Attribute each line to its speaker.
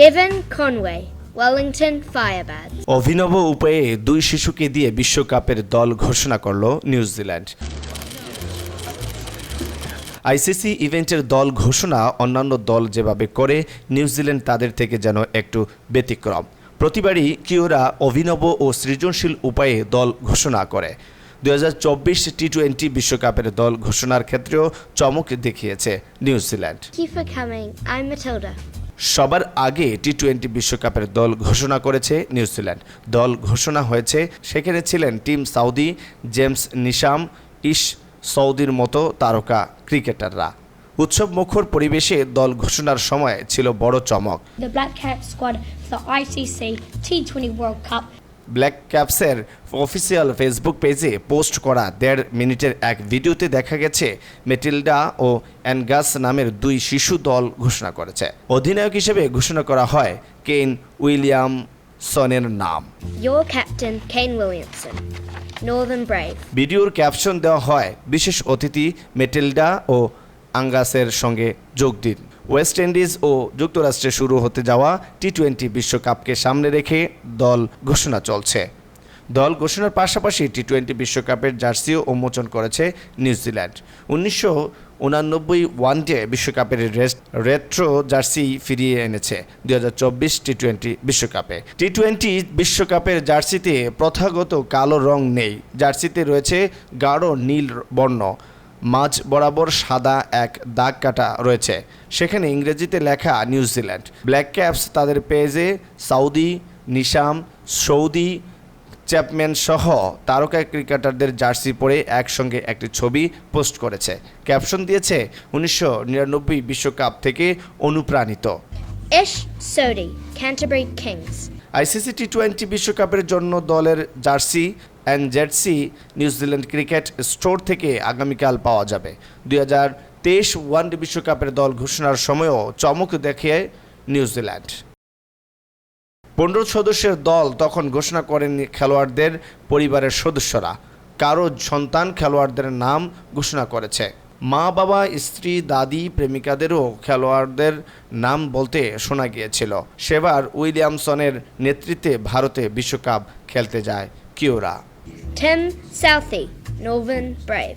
Speaker 1: Devon Conway, Wellington Firebirds.
Speaker 2: অভিনব উপায়ে দুই শিশুকে দিয়ে বিশ্বকাপের দল ঘোষণা করল নিউজিল্যান্ড। আইসিসি ইভেন্টের দল ঘোষণা অন্যান্য দল যেভাবে করে নিউজিল্যান্ড তাদের থেকে যেন একটু ব্যতিক্রম। প্রতিবারই কিওরা অভিনব ও সৃজনশীল উপায়ে দল ঘোষণা করে। দু হাজার চব্বিশ টি টোয়েন্টি বিশ্বকাপের দল ঘোষণার ক্ষেত্রেও চমক দেখিয়েছে নিউজিল্যান্ড। সবার আগে টি টোয়েন্টি বিশ্বকাপের দল ঘোষণা করেছে নিউজিল্যান্ড। দল ঘোষণা হয়েছে, সেখানে ছিলেন টিম সাউদি, জেমস নিশাম, ইশ সৌদির মতো তারকা ক্রিকেটাররা। উৎসব মুখর পরিবেশে দল ঘোষণার সময় ছিল বড় চমক।
Speaker 3: The Black Cap squad for the ICC T20 World Cup
Speaker 2: ব্ল্যাক ক্যাপসের অফিসিয়াল ফেসবুক পেজে পোস্ট করা দেড় মিনিটের এক ভিডিওতে দেখা গেছে মেটিল্ডা ও অ্যানগাস নামের দুই শিশু দল ঘোষণা করেছে। অধিনায়ক হিসেবে ঘোষণা করা হয় কেইন উইলিয়াম সনের নাম।
Speaker 1: Your captain, Kane Williamson, Northern Brave.
Speaker 2: ভিডিওর ক্যাপশন দেওয়া হয় বিশেষ অতিথি মেটেলডা ও আঙ্গাসের সঙ্গে যোগ দিন। ওয়েস্ট ইন্ডিজ ও যুক্তরাষ্ট্রে শুরু হতে যাওয়া টি টোয়েন্টি বিশ্বকাপকে সামনে রেখে দল ঘোষণা চলছে। দল ঘোষণার পাশাপাশি টি টোয়েন্টি বিশ্বকাপের জার্সিও উন্মোচন করেছে নিউজিল্যান্ড উনিশশো উনানব্বই ওয়ানডে বিশ্বকাপের রেট্রো জার্সি ফিরিয়ে এনেছে দু হাজার চব্বিশ টি টোয়েন্টি বিশ্বকাপে। টি টোয়েন্টি বিশ্বকাপের জার্সিতে প্রথাগত কালো রং নেই। জার্সিতে রয়েছে গাঢ় নীল বর্ণ। মাঝ বরাবর সাদা এক দাগ কাটা রয়েছে। সেখানে ইংরেজিতে লেখা নিউজিল্যান্ড ব্ল্যাক ক্যাপস তাদের পেজে সাউদি নিশাম সৌদি চ্যাপম্যান সহ তারকা ক্রিকেটারদের জার্সি পরে একসঙ্গে একটি ছবি পোস্ট করেছে। ক্যাপশন দিয়েছে উনিশশো নিরানব্বই বিশ্বকাপ থেকে অনুপ্রাণিত. আইসিসি টি টোয়েন্টি বিশ্বকাপের জন্য দলের jersey and jersey New Zealand cricket store থেকে আগামীকাল পাওয়া যাবে। দুই হাজার তেইশ ওয়ানডে বিশ্বকাপের দল ঘোষণার সময়ও চমক দেখে নিউজিল্যান্ড পনেরো সদস্যের দল তখন ঘোষণা করেন খেলোয়াড়দের পরিবারের সদস্যরা। কারও সন্তান খেলোয়াড়দের নাম ঘোষণা করেছে। মা, বাবা, স্ত্রী, দাদি, প্রেমিকাদেরও খেলোয়াড়দের নাম বলতে শোনা গিয়েছিল। সেবার উইলিয়ামসনের নেতৃত্বে ভারতে বিশ্বকাপ খেলতে যায় কিওরা
Speaker 1: Tim Southey, Northern Brave.